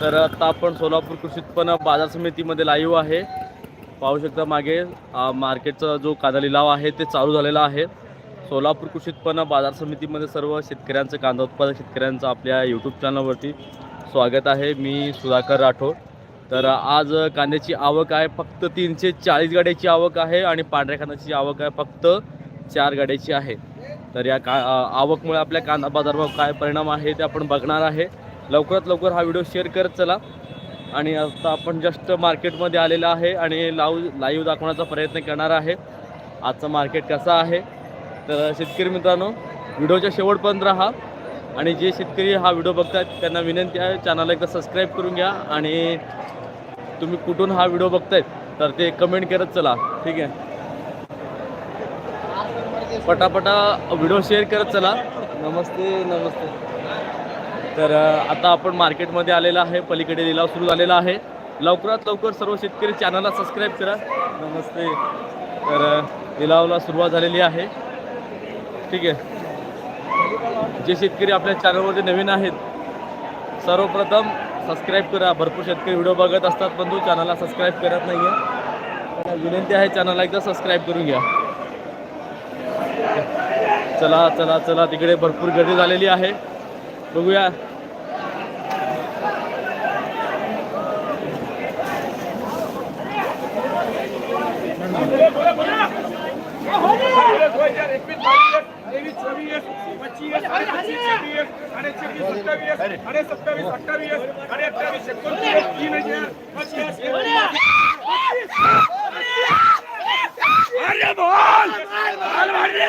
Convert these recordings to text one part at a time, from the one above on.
तर आता आपण सोलापूर कृषी उत्पन्न बाजार समितीमध्ये लाईव्ह आहे. पाहू शकता मागे मार्केटचा जो कांदा लिलाव आहे ते चालू झालेला आहे. सोलापूर कृषी उत्पन्न बाजार समितीमध्ये सर्व शेतकऱ्यांचं कांदा उत्पादक शेतकऱ्यांचं आपल्या यूट्यूब चॅनलवरती स्वागत आहे. मी सुधाकर राठोड. तर आज कांद्याची आवक आहे फक्त तीनशे चाळीस गाड्याची आवक आहे आणि पांढऱ्या कांद्याची आवक आहे फक्त चार गाड्याची आहे. तर या का आवकमुळे आपल्या कांदा बाजारभाव काय परिणाम आहे ते आपण बघणार आहे. लवकरात लवकर हा व्हिडिओ शेअर करत चला. आणि आता आपण जस्ट मार्केटमध्ये आलेला आहे आणि लाव लाईव्ह दाखवण्याचा प्रयत्न करणार आहे. आजचं मार्केट कसं आहे? तर शेतकरी मित्रांनो व्हिडिओच्या शेवटपर्यंत राहा. आणि जे शेतकरी हा व्हिडिओ बघतायत त्यांना विनंती आहे चॅनलला एकदा सबस्क्राईब करून घ्या. आणि तुम्ही कुठून हा व्हिडिओ बघतायत तर ते कमेंट करत चला. ठीक आहे? पटापटा व्हिडिओ शेअर करत चला. नमस्ते नमस्ते. तर आता आपण मार्केटमध्ये आलेला आहे. पलीकडे लिलाव सुरू झालेला आहे. लवकरात लवकर सर्व शेतकरी चॅनलला सबस्क्राईब करा. नमस्ते. तर लिलावला सुरुवात झालेली आहे. ठीक आहे. जे शेतकरी आपल्या चॅनलमध्ये नवीन आहेत सर्वप्रथम सबस्क्राईब करा. भरपूर शेतकरी व्हिडिओ बघत असतात पण तो चॅनलला सबस्क्राईब करत नाही आहे विनंती आहे चॅनलला एकदा सबस्क्राईब करून घ्या. चला चला चला. तिकडे भरपूर गर्दी झालेली आहे. बघूया. अरे बोल बोल मारे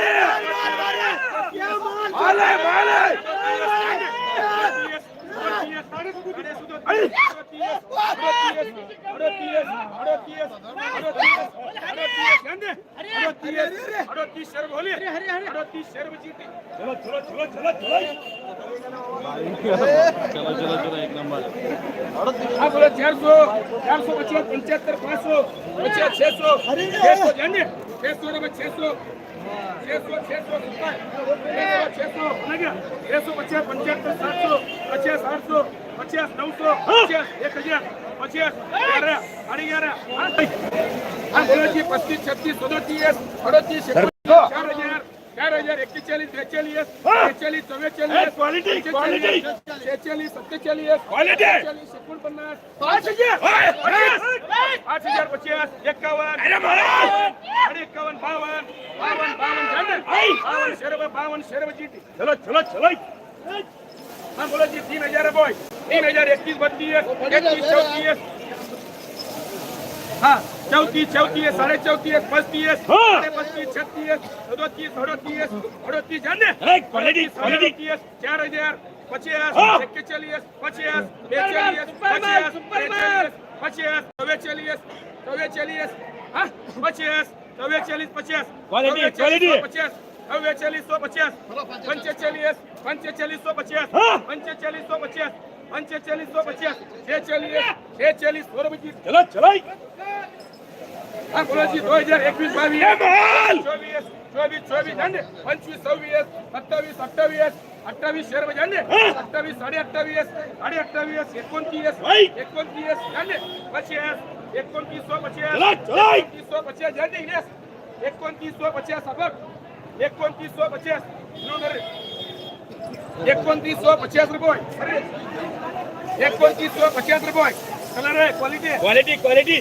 आले माले चलो चलो चलो चलो चलो चला चला चला एक नंबर. हाँ बोलो चार सौ चार सौ पचास पंचहत्तर पाँच सौ पचास सौ छह सौ सौ रुपये छह सौ छह सौ छह सौ सौ छह सौ पचास पंचहत्तर सात सौ पचास आठ सौ पचास नौ सौ पचास एक हजार. पचास ग्यारह साढ़े ग्यारह हाँ बोलो जी पच्चीस छत्तीस सदतीस अड़तीस चार हजार चार हजार एक्केचाळीस बेचाळीस बेचाळीस चव्वेचाळीस क्वालिटी क्वालिटी शेहेचाळीस सत्तेचाळीस क्वालिटी एकोणपन्नास पाच हजार पाच हजार पचास एक्कावन्न साडे एक्कावन्न बावन्न बावन्न बावन्न बावन्न शेरब बावन्न शेरब चीटी चलो चलो चलो हाँ बोलो जी तीन हज़ार इक्कीस बत्तीस इक्कीस चौतीस। हाँ चौतीस चौतीस साढ़े चौतीस पस्तीस साढ़े पस्तीस छत्तीस सदतीस अड़तीस अड़तीस चार हज़ार पचास पचास बेचालीस पचास पचास चौवेचालीस चौवेचालीस हाँ पचास चौवेचालीस पचास क्वालिटी पचास चौवेचालीस सौ पचास पंचेचालीस पंचेचालीस सौ पचास पंचेचालीस सौ पचास पंचेचालीस सौ पचास छेचालीस छेचालीस सौ रुपये चलो चलो हाँ बोलो जी दो हजार एकवीस बावीस चौबीस चौबीस चौबीस जाने पंचवीस सव्वीस सत्तावीस अठ्ठावीस अठ्ठावीस शेर में जाने अठ्ठावीस साडे अठ्ठावीस साडे अठ्ठावीस एकोणतीस एकोणतीस जाने पचास एकोणतीस सौ पचास एकोणतीस सौ पचास जाने इलियास एकोणतीस सौ पचास अबक एकोणतीस सौ पचास एकोणतीस सौ पचास रुपये अरे एकोणतीस सौ पचास रुपये कलर आहे क्वालिटी क्वालिटी क्वालिटी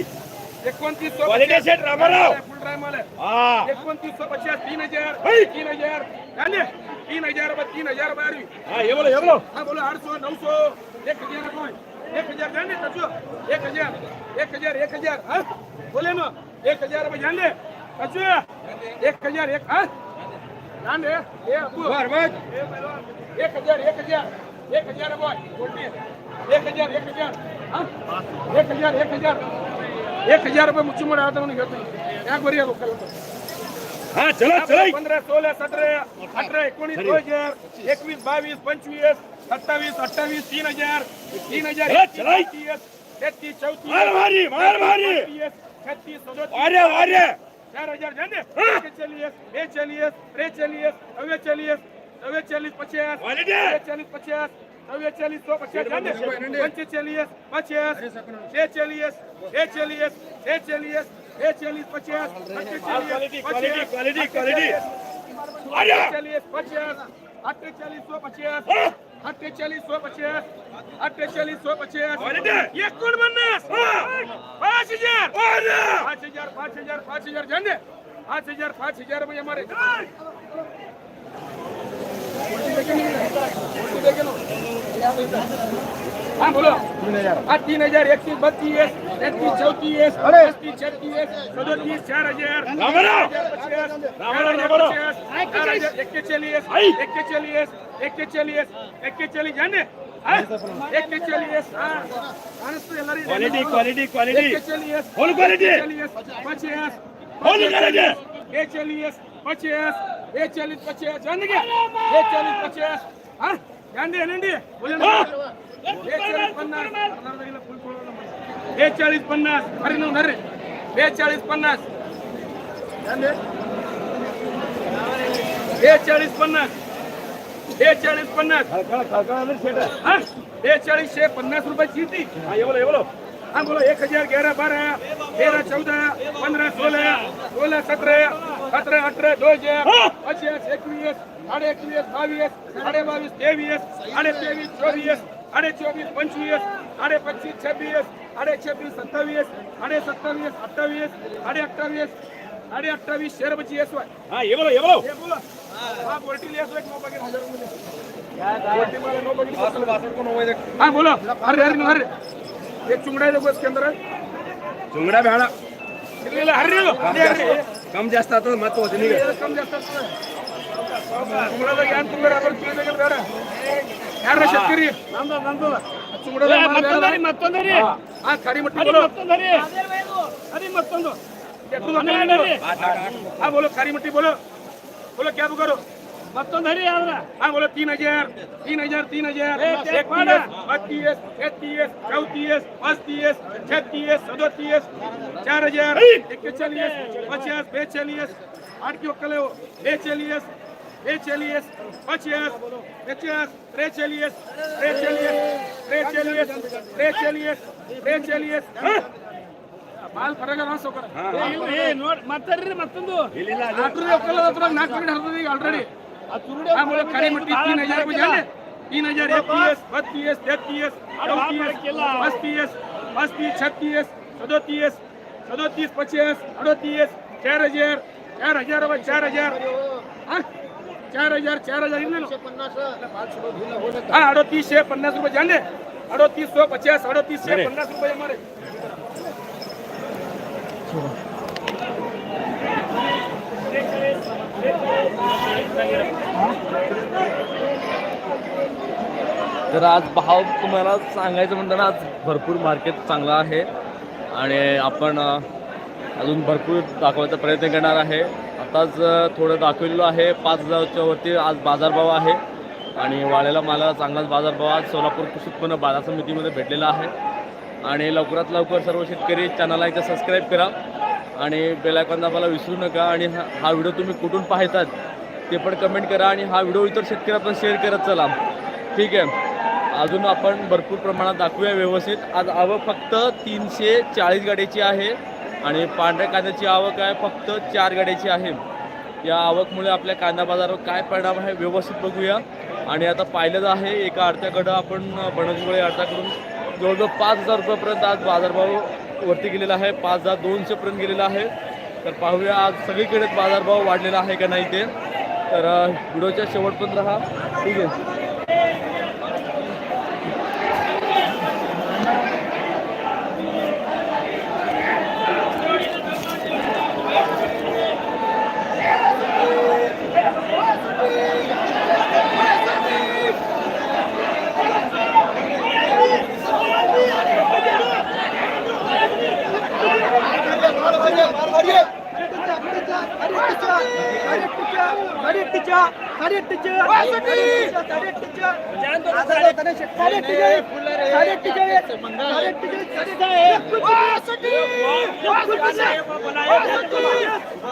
एकोणतीस सौ क्वालिटी सेट रामाराव फुल रामाल आहे एकोणतीस सौ पचास तीन हजार तीन हजार जाने तीन हजार रुपये तीन हजार बारवी हा हे बोलो हे बोलो हा बोलो आठ सौ नऊ सौ एक हजार रुपये एक हजार जाने कचो एक हजार एक हजार एक हजार हा बोले ना एक हजार रुपये जाने कचो एक हजार एक हजार. एक हजार एक हजार. एक हजार हा रुपये मुच्चुमड आता म्हणून घेतो या बरी लोकल. हा चला चला. पंधरा सोळा सतरा अठरा एकोणीस दोन हजार एकवीस बावीस पंचवीस सत्तावीस अठ्ठावीस तीन हजार तीन हजार तीस तेहतीस चौतीस मारमारी मारमारी छत्तीस सदोतीस चार हजार जाने चलिए त्रेचालीस चौवेचालीस चौवेचालीस पचास चौवेचालीस पचास चव्वेचाळीस सो पचास पंचेचाळीस पचास शेचाळीस शेचाळीस शेचाळीस शेचाळीस पचास अठ्ठेचाळीस अठ्ठेचाळीस पचास अठ्ठेचाळीस सो पचास अठ्ठेचाळीस सो पचास अठ्ठेचाळीस सो पचास एकोणपन्नास पाच हजार! पाच हजार पाच हजार पाच हजार झंडे! पाच हजार पाच हजार रुपये हमारे हाँ बोलो। हाँ तीन हजार इकतीस बत्तीस तैतीस चौतीस पस्तीस छत्तीस सदतीस चार हजार। एक्केचाळीस एक्केचाळीस एक्केचाळीस एक्केचाळीस जाने। एक्केचाळीस Quality, quality, quality. बेचाळीस पचास बेचाळीस पचास जाने क्या बेचाळीस पचास. हाँ? जान दे नंदी बोले ना. बेचाळीस पन्नास. बेचाळीस पन्नास. बेचाळीस पन्नास. बेचाळीस पन्नास. बेचाळीस पन्नास. हा? बेचाळीसशे पन्नास रुपयाची ती हा बोलो. एक हजार ग्यारह बारह तेरह चौदह पंद्रह सोलह सोलह सत्रह सत्रह अठारह दो हजार पचास एकवीस साडे एकवीस बावीस साडे बावीस तेवीस साडे तेवीस चोवीस साडे चोवीस पंचवीस साडे पच्चीस छब्बीस साडे छब्बीस सत्तावीस साडे सत्तावीस अठ्ठावीस साडे अठ्ठावीस साडे अठ्ठावीस शेअर बची एस वाय हे बोलो. हा पोल्ट्री लेस एक नौ बघेल हजार रुपये पोल्ट्री मला नौ बघेल हा बोलो. अरे अरे अरे एक चुंगड़ा है बस के अंदर है चुंगडा ले ले हर. रे लो अरे अरे कम जास्त आता महत्त्व होते नाही ये कम जास्त ಮತ್ತೊಂದು ಹರಿ ಆದ್ರ. ಆಗೋಲ ತೀನ್ ಹಜಾರ್ ತೀನ್ ಹಜಾರ್ ತೀನ್ ಹಜಾರ್ ಬತ್ತೀಸ್ ತೆತ್ತೀಸ್ ಚೌತೀಸ್ ಪಸ್ತೀಸ್ छत्तीस सदतीस चार हजार इकचालीस पचास बेचालीस आठ की ओकले बेचालीस बेचालीस पचास पचास त्रेचालीस त्रेचालीस त्रेचालीस त्रेचालीस त्रेचालीस ಬಾಲ್ ಪರಗ ರಾಸ್ ಹೋಗ್ರ ಏ ನೋಡ್ ಮತ್ತರ್ರಿ ಮತ್ತೊಂದು. ಇಲ್ಲ ನಾಲ್ಕು ಹರ್ದೀಗ ಆಲ್ರೆಡಿ हम लोग खड़े मट्टी तीन हजार को जाने तीन हजार इकतीस बत्तीस तैतीस चौतीस पस्तीस पस्तीस छत्तीस सदोतीस સદોતીસ પચીસ અડોતીસ ચાર હજાર ચાર હજાર હવે ચાર હજાર. ચાર હજાર ચાર હજાર હા અડોતીસ છે પચાસ રૂપિયા જાને અડોતીસો પચાસ અડોતીસ છે પચાસ રૂપિયા અમારે. तर आज भाव तुम्हाला सांगायचं म्हणताना आज भरपूर मार्केट चांगला आहे. आणि आपण अजून भरपूर दाखवायचा प्रयत्न करणार आहे. आताच थोडं दाखवलेलं आहे पाच हजारच्या वरती आज बाजारभाव आहे. आणि वाळ्याला मला चांगलाच बाजारभाव आज सोलापूर कृषी उत्पन्न बाजार समितीमध्ये भेटलेला आहे. आणि लवकरात लवकर सर्व शेतकरी चॅनलला एकदा सबस्क्राईब करा. आणि बेलायकॉन दाबायला विसरू नका. आणि हा हा व्हिडिओ तुम्ही कुठून पाहतात ते पण कमेंट करा आणि हा व्हिडिओ इतर शेतकऱ्यांना शेअर करत चला. ठीक आहे. अजून आपण भरपूर प्रमाणात दाखवूया व्यवस्थित. आज आवक फक्त तीनशे चाळीस गाड्याची आहे आणि पांढऱ्या कांद्याची आवक आहे फक्त चार गाड्याची आहे. या आवकमुळे आपल्या कांदा बाजारावर काय परिणाम आहे व्यवस्थित बघूया. आणि आता पाहिलंच आहे एका अडत्याकडं आपण बनसगोळे अडत्याकडून जवळजवळ पाच हजार रुपयापर्यंत आज बाजारभाव वरती गेलेला आहे. पाच हजार दोनशेपर्यंत गेलेला आहे. तर पाहूया आज सगळीकडेच बाजारभाव वाढलेला आहे का नाही ते. तर व्हिडिओच्या शेवटपर्यंत राहा. ठीक आहे.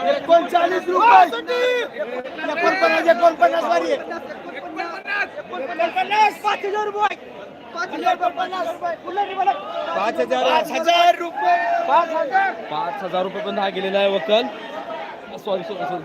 एकोणचाळीस रुपये एकोणपन्नास एकोणपन्नास वारी पाच हजार रुपये. पाच हजार रुपये पाच हजार पाच हजार रुपये पाच हजार पाच हजार रुपये पण हा गेलेला आहे वकल. Sorry sorry sorry.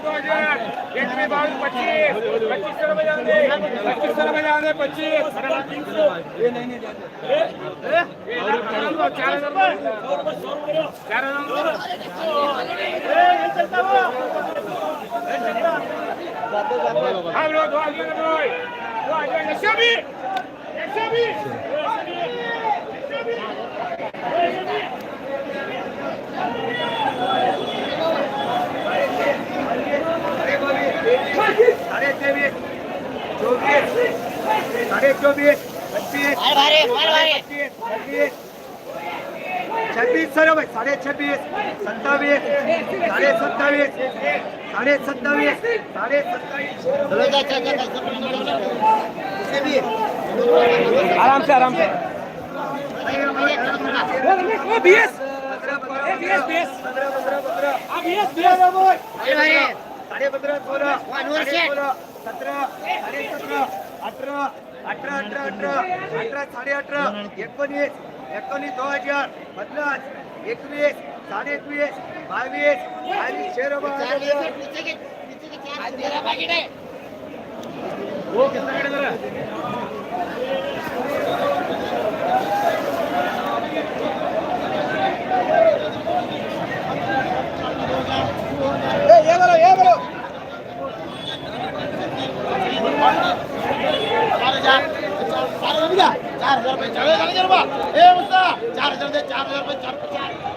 हा नीट झालं हो. काय हे हात ग्यारह बारह पंद्रह अठारह दो हजार एकवीस बाईस पच्चीस पच्चीस सौ रुपये जान दे पच्चीस सौ रुपये जान दे साढ़े तेईस चौबीस साढ़े चौबीस पच्चीस पच्चीस छब्बीस छब्बीस सर भाई साढ़े छब्बीस सत्तावीस साढ़े सत्तावीस साढ़े सत्तावीस साढ़े सत्तावीस आराम से आराम से। बीस बीस बीस बीस बीस साडे पंधरा सोळा. सोळा सतरा साडे सतरा अठरा अठरा अठरा अठरा. अठरा साडे अठरा. एकोणीस एकोणीस दोन हजार पन्नास. एकवीस साडे एकवीस बावीस बावीस. शेर हो किती जरा ये बोलो ये बोलो चार हजार रुपये चार हजार रुपये ए मुस्ता चार हजार दे चार हजार रुपये चार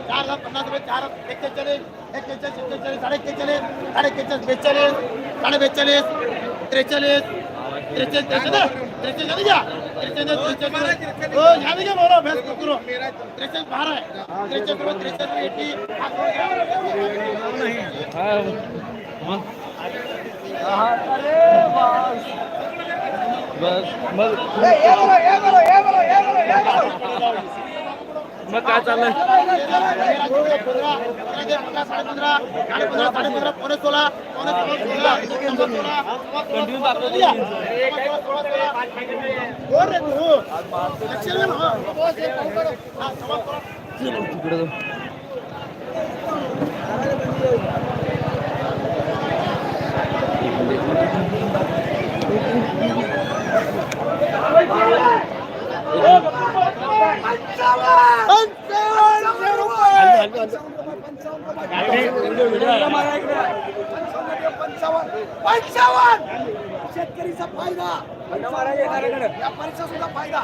चार हजार पन्नास रुपये चार एक्केचाळीस एक्केचाळीस एक्केचाळीस साडे एक्केचाळीस साडे एक्केचाळीस बेचाळीस साडे बेचाळीस त्रेचाळीस त्रेचाळीस त्रेचाळीस त्रेचाळीस झाली का त्रेचाळीस त्रेचाळीस हो झाली का बोला भैंस कुकुरो त्रेचाळीस बारा आहे त्रेचाळीस रुपये त्रेचाळीस एटी हा, मग बस मग ये बोलो ये बोलो ये बोलो ये बोलो ये बोलो मग काय चाललंय कंटिन्यू तिकडे जाऊ. शेतकरीचा फायदा? व्यापारीचा सुद्धा फायदा?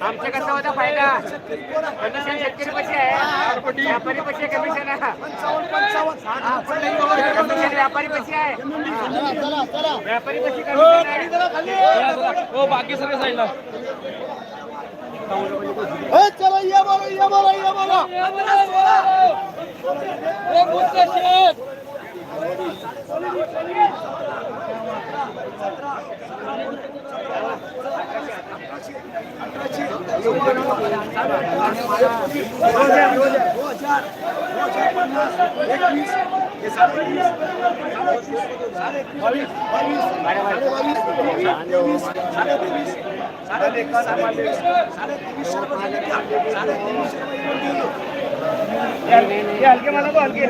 आमच्या कसा होता फायदा शेतकरी आहे व्यापारी पैसे कमिशन. व्यापारी पैसे आहे. व्यापारी पैसे कमिशन आहे. चला, चला. हो बाकी सगळे साईडला. चलो ये बोलो ये बोलो ये बोलो. हलके मला तो हलके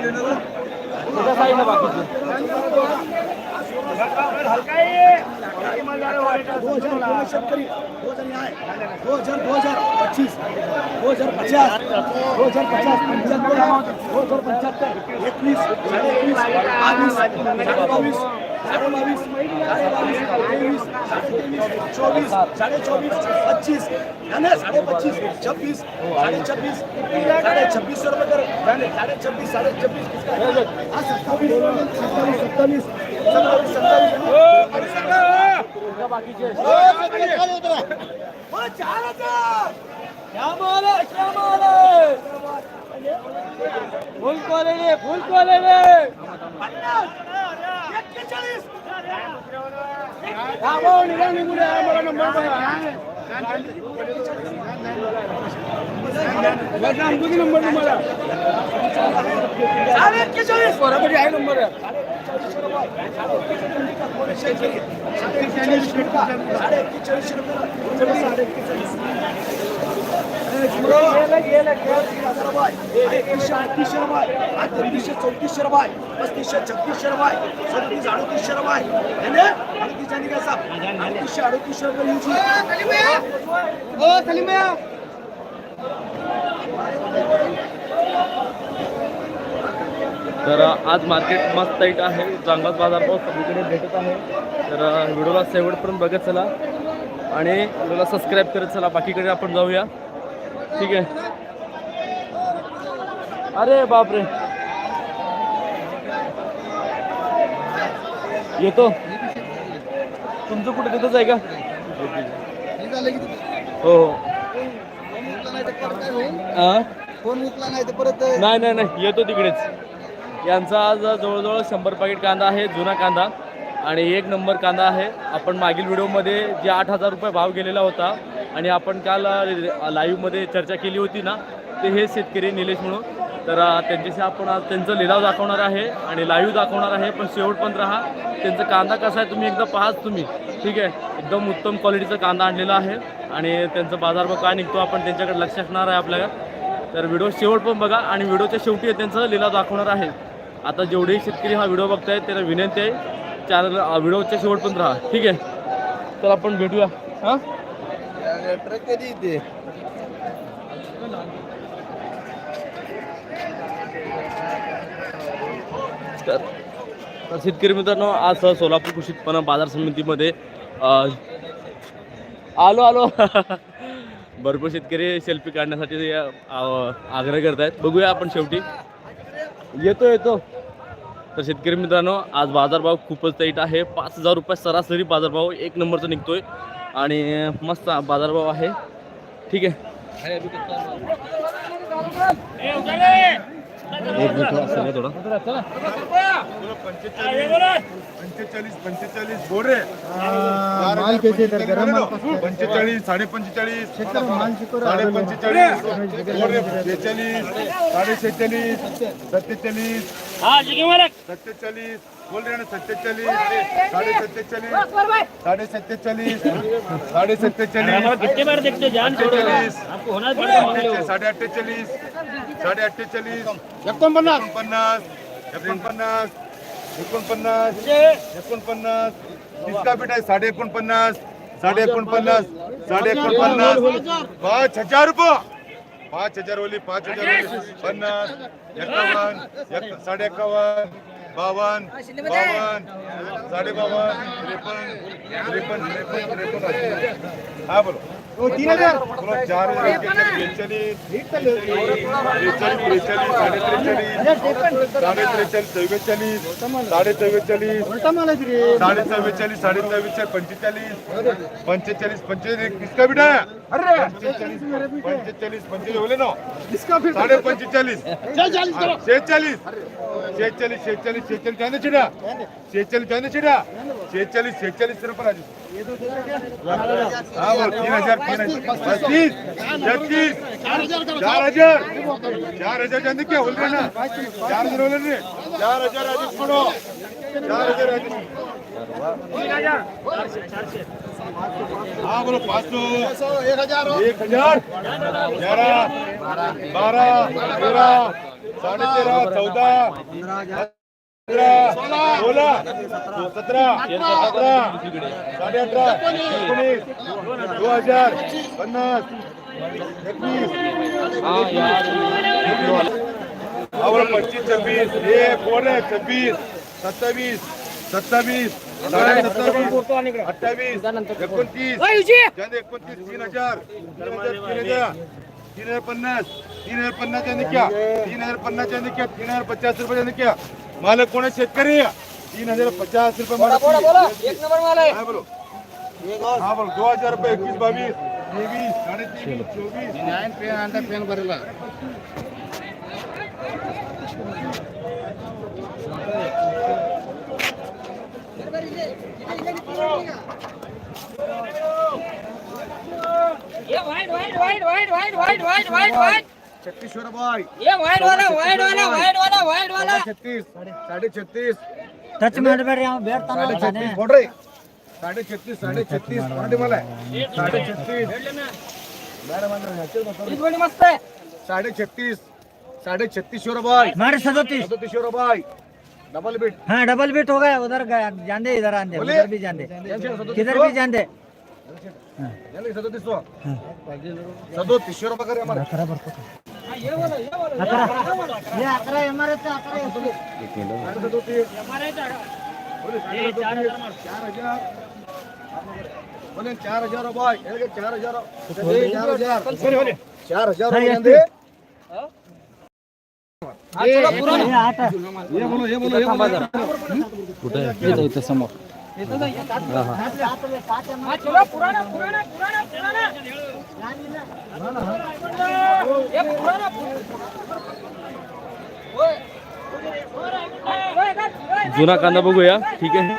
तुझ्या साईडला बाकीचे हलका आहे दो हजार आहे दो हजार दो हजार पच्चीस दो हजार पचास दो हजार पचास पंच्याहत्तर दो हजार पंच्याहत्तर एकवीस साडे एकवीस बावीस साडे बावीस साडे बावीस साडे बावीस तेवीस साडे तेवीस चोवीस साडे चोवीस पच्चीस ना साडे पच्चीस छब्बीस साडे छब्बीस साडे छब्बीस सौ रुपये कर जाने साडे छब्बीस साडे छब्बीस किसका हाँ, सत्तावीस सत्तावीस तुझ्या बाकीचे फुल क्वालिटी फुल हा, भाऊ, निघा निघून मला नंबर तुम्हाला. आहे नंबर. एकतीसशे अडतीसशे रुपये तेहतीसशे चौतीसशे रुपये पस्तीसशे छत्तीसशे रुपये सदतीस अडतीसशे रुपये अडतीस आणि अडतीसशे अडतीसशे रुपये तर आज मार्केट मस्त टाईट आहे. चांगलाच बाजारभाव सगळीकडे भेटत आहे. तर व्हिडिओला शेवटपर्यंत बघत चला. आणि व्हिडिओला सबस्क्राईब करत चला. बाकीकडे आपण जाऊया. ठीक आहे. अरे बापरे. येतो. तुमचं कुठे? तिथंच आहे का? हो हो? फोन नाही परत नाही नाही नाही. येतो तिकडेच. यांचा आज जवळजवळ शंभर पॅकेट कांदा आहे जुना कांदा. आणि एक नंबर कांदा आहे. आपण मागील व्हिडिओमध्ये जे आठ हजार रुपये भाव गेलेला होता आणि आपण काल लाईव्हमध्ये चर्चा केली होती ना ते हे शेतकरी निलेश म्हणून. तर त्यांच्याशी आपण आज त्यांचं लिलाव दाखवणार आहे आणि लाईव्ह दाखवणार आहे. पण शेवटपर्यंत राहा. त्यांचा कांदा कसा आहे तुम्ही एकदा पाहाच तुम्ही. ठीक आहे? एकदम उत्तम क्वालिटीचा कांदा आणलेला आहे. आणि त्यांचा बाजारभाव काय निघतो आपण त्यांच्याकडे लक्ष असणार आहे आपल्याला. तर व्हिडिओ शेवट पण बघा आणि व्हिडिओच्या शेवटी त्यांचं लिलाव दाखवणार आहे. आता जेवढेही शेतकरी हा व्हिडिओ बघतायत त्यांना विनंती आहे चॅनल व्हिडिओच्या शेवट पण राहा. ठीक आहे? तर आपण भेटूया. हां? कधी येते तर शेतकरी मित्रांनो आज सोलापूर कृषी उत्पन्न बाजार समितीमध्ये आलो आलो. भरपूर शेतकरी सेल्फी काढण्यासाठी आग्रह करत आहेत बघूया आपण शेवटी. येतो येतो. तर शेतकरी मित्रांनो आज बाजारभाव खूपच टाईट आहे. पाच हजार रुपये सरासरी बाजारभाव एक नंबरचा निघतोय. आणि मस्त बाजारभाव आहे. ठीक आहे. एक मिनिट असेल थोडं. पंचेचाळीस पंचेचाळीस बोल रे. माल कैसे तर गरम माल पंचेचाळीस साडे पंचेचाळीस. साडे पंचेचाळीस. बोल रे साडे शेहेचाळीस सत्तेचाळीस. सत्तेचाळीस. सत्तेचाळीस साडे सत्तेचाळीस साडे सत्तेचाळीस साडे सत्तेचाळीस अठ्ठेचाळीस साडे अठ्ठेचाळीस साडे अठ्ठेचाळीस एकोणपन्नास। एकोणपन्नास एकोणपन्नास एकोणपन्नास एकोणपन्नास पीठ आहे साडे एकोणपन्नास साडे एकोणपन्नास साडे एकोणपन्नास पाच हजार। रुपये। पाच हजार ओली पाच हजार पन्नास एकावन्न एक साडे एकावन्न बावन्न बावन्न साडे बावन्न त्रेपन्न त्रेपन्न त्रेपन्न त्रेपन्न हा बोलो. तीन हजार. चव्वेचाळीस साडे चव्वेचाळीस साडे चव्वेचाळीस साडे चव्वेचाळीस पंचेचाळीस. पंचेचाळीस पंचेचाळीस. किसका बिटा पंचेचाळीस पंचेचाळीस पंचेचाळीस. बोले ना. साडे पंचेचाळीस शेहेचाळीस शेहेचाळीस. शेहेचाळीस शेहेचाळीस जाने चिडा. शेहेचाळीस जाने चिडा. शेहेचाळीस शेहेचाळीस रुपये राजू. हा बोल तीन हजार. पस्तीस छत्तीस चार हजार चार हजार जाने क्या बोल रहे ना चार हजार बोल रहे चार हजार राजेश म्हणो चार हजार राजेश हा बोलो पाच सौ एक हजार एक हजार ग्यारह बारह तेरह साढ़े तेरह चौदह पंधरा सोळा. सतरा अठरा साडे अठरा एकोणीस. दोन हजार. पन्नास. एकवीस. पंचवीस छब्बीस. एक बोल रे छब्बीस. सत्तावीस. सत्तावीस. साडे सत्तावीस अठ्ठावीस. एकोणतीस. एकोणतीस तीन हजार. तीन हजार तीन हजार. तीन हजार पन्नास. तीन हजार पन्नास याने क्या? तीन हजार पन्नास याने क्या? तीन हजार पचास रुपये याने क्या? मालक कोण आहे शेतकरी तीन हजार पचास रुपये मालक एक नंबर माल आहे काय बोलो हा बोलो दो हजार रुपये एकवीस बावीस तेवीस साडे तेवीस चोवीस पेन भरला ये वाइट वाइट वाइट वाइट वाइट वाइट वाइट वाइट वाइट छत्तीस ये वाइड वाला वाइड वाला वाइड वाला वाइड वाला। छत्तीस साढ़े छत्तीस। टच में बैठ रहा हूँ तो साढ़े छत्तीस बोल रहे। साढ़े छत्तीस साढ़े छत्तीस साढ़े छत्तीस। साढ़े छत्तीस साढ़े छत्तीस मारे डबल बीट हाँ डबल बीट हो गया उधर जान दे इधर आन उधर भी जान। दे किधर भी जान। दे सदोतीस सदोतीस पकड़े हमारे। चार हजार बाय चार हजार चार हजार चार हजार कुठे समोर जुना कांदा बघूया ठीक आहे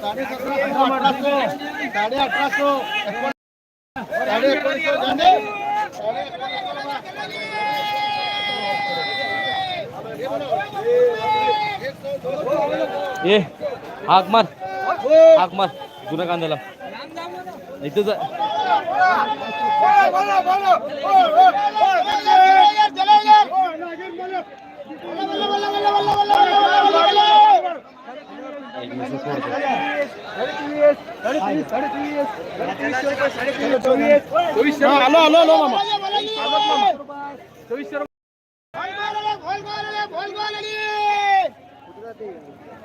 साडे सतराशे अठराशे साडे अठराशे ए हाक मार. हाक मार. जुना कांद्याला. इथंच आहे. हॅलो हॅलो हॅलो मामा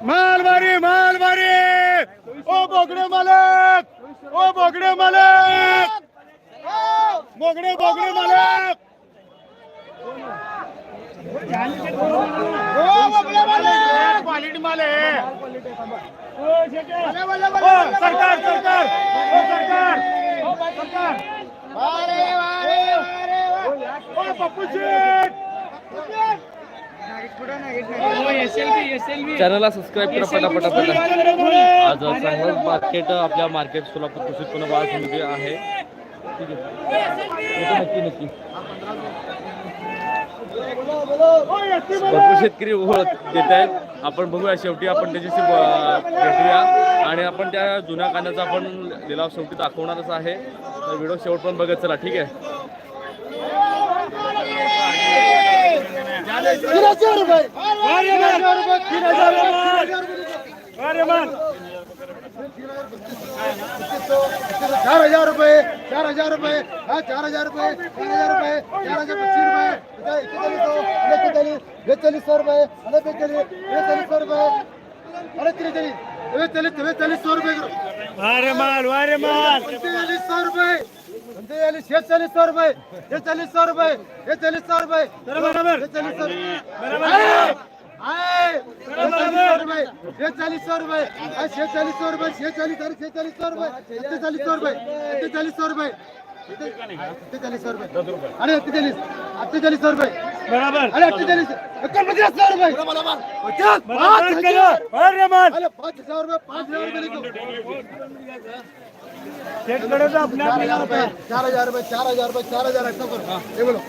मालवारी मालवारी ओ बोगडे मालक! ओ बोगडे मालक! बोगडे बोगडे मालक! ओ बोगडे मालक! क्वालिटी माल आहे. ओ, सरकार सरकार. ओ, सरकार. सरकार. ओ, पप्पू शेठ चॅनलला सबस्क्राईब करा पटापटा पटा आज चांगलं मार्केट आपल्या मार्केट सोलापूर कृषी उत्पन्न बाजार समिती आहे. ठीक आहे. नक्की नक्की. भरपूर शेतकरी ओळख देत आहेत. आपण बघूया शेवटी आपण त्याच्याशी भेटूया. आणि आपण त्या जुन्या कांद्याचा आपण लिलाव शेवटी दाखवणारच आहे. तर व्हिडिओ शेवट पण बघत चला ठीक आहे? चार हजार रुपये चार हजार रुपये हा चार हजार रुपये चार हजार रुपये चार हजार पच्चीस रुपये. बेचाळीस सौ रुपये अरे बेचाळीस बेचाळीस सौ रुपये. अरे त्रेचाळीस बेचाळीस बेचाळीस सौ रुपये वारे माल वारे माल. पंचेचाळीस सौ रुपये. पंचेचाळीस शेहेचाळीस सौ रुपये शेहेचाळीस सौ रुपये शेहेचाळीस सौ रुपये. बरोबर. आहे. शेहेचाळीस सौ रुपये. छेचालीस सौ रुपए छेचालीस सौ रुपए छेचालीस अरे छेचालीस सौ रुपए सत्तेचालीस सौ रुपए सत्तेचालीस सौ रुपए अत्तेचालीस सौ रुपए अरे अत्तेचालीस अत्तेचालीस सौ रुपए बराबर. अरे अत्तेचालीस इक्कन पचास सौ रुपए पचास पाँच हजार. अरे पाँच हजार रुपए पाँच हजार रुपए सेट करो तो अपने आप निकाल पाए चार हज़ार रुपए चार हज़ार रुपए चार हज़ार ऐसा करो। हाँ, ये बोलो।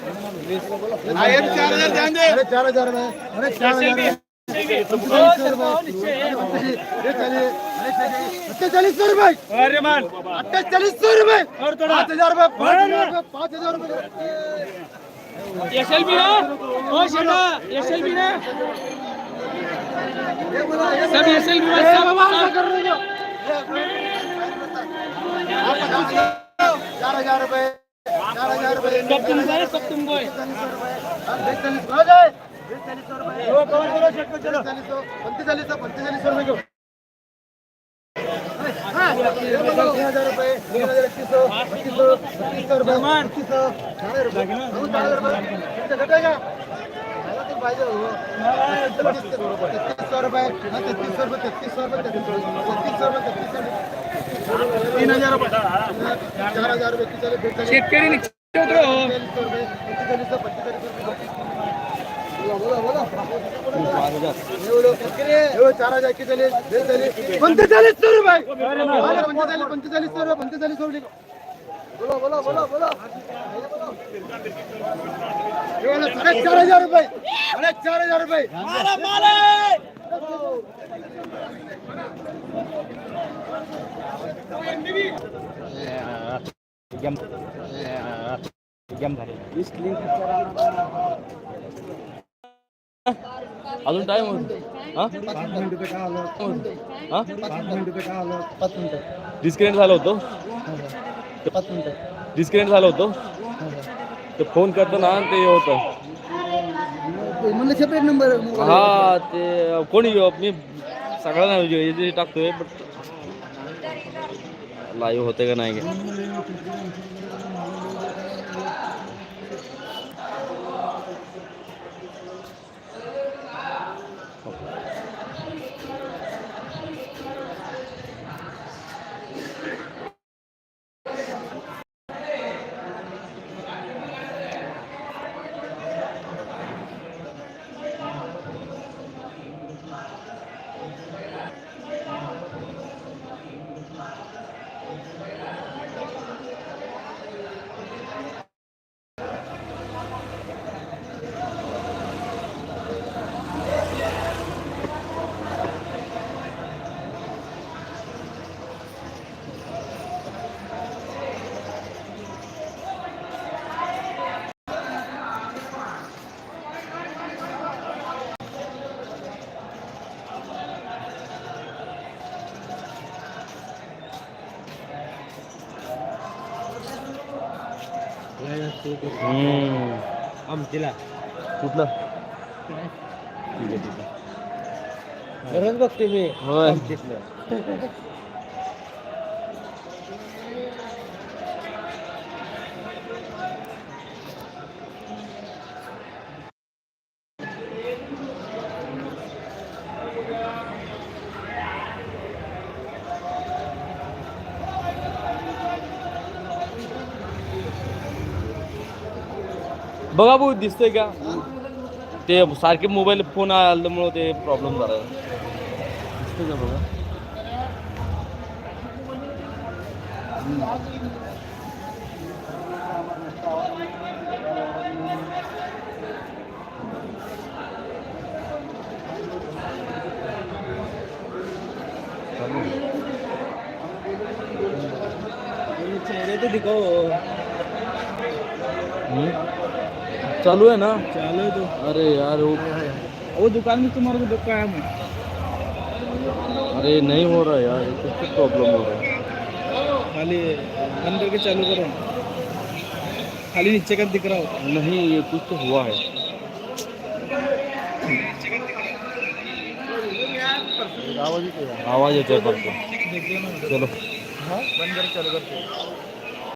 हाँ, चार हज़ार ध्यान दे। अरे चार हज़ार रुपए अरे चार हज़ार चालीस रुपए अरे मान। चालीस रुपए और पाँच हज़ार रुपए पाँच हज़ार रुपए एस एल बी ना ओ शेटा एस एल बी ना सब एस एल बी सब चार हजार रुपये चार हजार रुपये बेचाळीस रोज आहे बेचाळीस रुपये पंचेचाळीस पंचेचाळीस रुपये घेऊ तीन हजार रुपये तीन हजार एकतीस एकतीस एकतीस रुपये अडतीस रुपये का तेहतीस रुपये तेहतीस रुपये तेहतीस रुपये तेहतीस रुपये तेहतीस रुपये. तीन हजार रुपये. चार हजार शेतकरी चार हजार झाले? पंचेचाळीस रुपये. पंचेचाळीस पंचेचाळीस रुपये पंचेचाळीस रुपये बोला बोला बोला बोला. हे चार हजार रुपये. साडे चार हजार रुपये. अजून टाइम हा? पाच मिनिट रुपये काय आलं हा. पाच मिनिट रुपये काय आलं पाच मिनिटं डिस्कनेक्ट झालं होतं. पाच मिनिटं डिस्कनेक्ट झालं होतं ते फोन करताना ते होतं. टाकतोय? म्हणलं सेपरेट नंबर हा ते कोणी मी सगळ्यांना हे टाकतोय बट लाईव्ह होते का नाही? आमटीला कुठलं ठीक आहे ठीक आहे रोज बघते मी. होय. बघा भाऊ दिसतंय का? ते सारखे मोबाईल फोन आल्यामुळं ते प्रॉब्लेम झाला. दिसतंय का बघा चेहरे तो दिखाओ हम्म? चालू है ना? चालू है तो। अरे यार वो वो दुकान में तुम्हारे को दुकान है। अरे नहीं हो रहा यार ये कुछ प्रॉब्लम हो रहा है। खाली बंद करके चालू करो। खाली नीचे का दिख रहा हो। नहीं ये कुछ तो हुआ है। आवाज़ येतोय फक्त देखिए ना चलो। बंद करके चालू करते